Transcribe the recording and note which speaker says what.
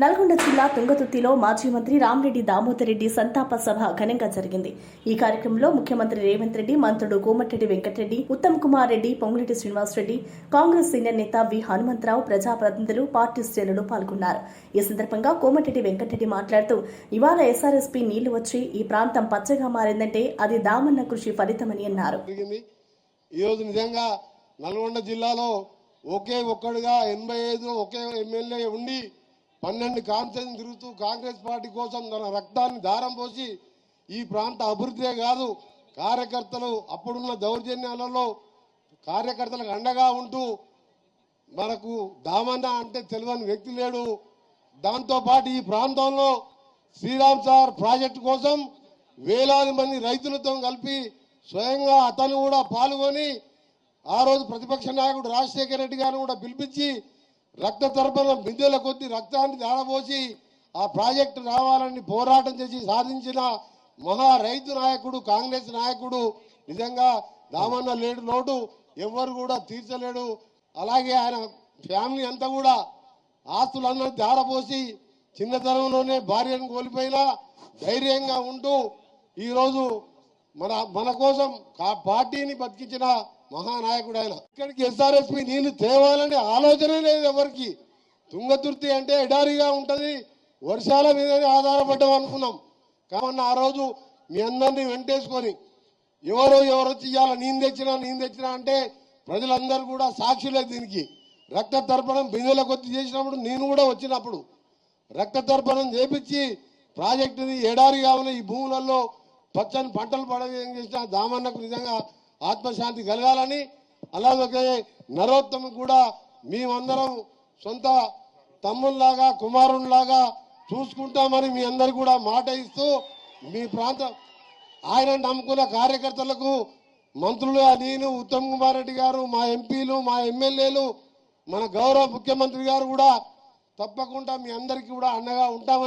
Speaker 1: నల్గొండ జిల్లా తుంగతుర్తిలో మాజీ మంత్రి రామిరెడ్డి దామోదర్ రెడ్డి సంతాప సభ ఘనంగా జరిగింది. ఈ కార్యక్రమంలో ముఖ్యమంత్రి రేవంత్ రెడ్డి మంత్రుడు కోమటిరెడ్డి వెంకటరెడ్డి ఉత్తమ్ కుమార్ రెడ్డి పొంగులేటి శ్రీనివాసరెడ్డి కాంగ్రెస్ సీనియర్ నేత వి హనుమంతరావు ప్రజాప్రతినిధులు పార్టీ శ్రేణులు పాల్గొన్నారు. ఈ సందర్భంగా కోమటిరెడ్డి వెంకటరెడ్డి మాట్లాడుతూ ఇవాళ ఎస్ఆర్ఎస్పీ నీళ్ళు వచ్చి ఈ ప్రాంతం పచ్చగా మారిందంటే అది దామన్న కృషి ఫలితమని అన్నారు.
Speaker 2: ఈరోజు నిజంగా నల్గొండ జిల్లాలో ఒకే ఒక్కడుగా ఎనభై ఐదులో ఒకే ఎమ్మెల్యే ఉండి పన్నెండు కాన్స్టిట్యూషన్ తిరుగుతూ కాంగ్రెస్ పార్టీ కోసం తన రక్తాన్ని దారం పోసి ఈ ప్రాంత అభివృద్ధే కాదు కార్యకర్తలు అప్పుడున్న దౌర్జన్యాలలో కార్యకర్తలకు అండగా ఉంటూ మనకు దామన్న అంటే తెలియని వ్యక్తి లేడు. దాంతోపాటు ఈ ప్రాంతంలో శ్రీరామ్ సార్ ప్రాజెక్టు కోసం వేలాది మంది రైతులతో కలిపి స్వయంగా అతను కూడా పాల్గొని ఆ రోజు ప్రతిపక్ష నాయకుడు రాజశేఖర రెడ్డి గారిని కూడా పిలిపించి రక్త తర్పణ బిందెల కొద్ది రక్తాన్ని దాడబోసి ఆ ప్రాజెక్టు రావాలని పోరాటం చేసి సాధించిన మహా రైతు నాయకుడు కాంగ్రెస్ నాయకుడు నిజంగా దామన్న లేడు లోటు ఎవ్వరు కూడా తీర్చలేడు. అలాగే ఆయన ఫ్యామిలీ అంతా కూడా ఆస్తులందరూ దారపోసి చిన్నతనంలోనే భార్యను కోల్పోయినా ధైర్యంగా ఉంటూ ఈరోజు మన మన కోసం పార్టీని బతికించిన మహానాయకుడు ఆయన. ఇక్కడికి ఎస్ఆర్ఎస్పి నీళ్ళు తేవాలనే ఆలోచనే లేదు ఎవరికి. తుంగతుర్తి అంటే ఎడారిగా ఉంటది వర్షాల మీదనే ఆధారపడ్డాం అనుకున్నాం. కాబట్టి ఆ రోజు మీ అందరినీ వెంటేసుకొని ఎవరో ఎవరో చెయ్యాల నేను తెచ్చినా నేను తెచ్చినా అంటే ప్రజలందరూ కూడా సాక్షులే దీనికి. రక్త తర్పణం బిందెల కొద్ది చేసినప్పుడు నేను కూడా వచ్చినప్పుడు రక్త తర్పణం చేపించి ప్రాజెక్టుని ఎడారిగా ఉన్న ఈ భూములలో పచ్చని పంటలు పడవేం చేసిన దామన్నకు నిజంగా ఆత్మశాంతి కలగాలని అలాగే నరోత్తమ్ కూడా మేమందరం సొంత తమ్ముల్లాగా కుమారునిలాగా చూసుకుంటామని మీ అందరు కూడా మాట ఇస్తూ మీ ప్రాంతం ఆయన నమ్ముకున్న కార్యకర్తలకు మంత్రులు నేను ఉత్తమ్ కుమార్ రెడ్డి గారు మా ఎంపీలు మా ఎమ్మెల్యేలు మన గౌరవ ముఖ్యమంత్రి గారు కూడా తప్పకుండా మీ అందరికీ కూడా అండగా ఉంటామని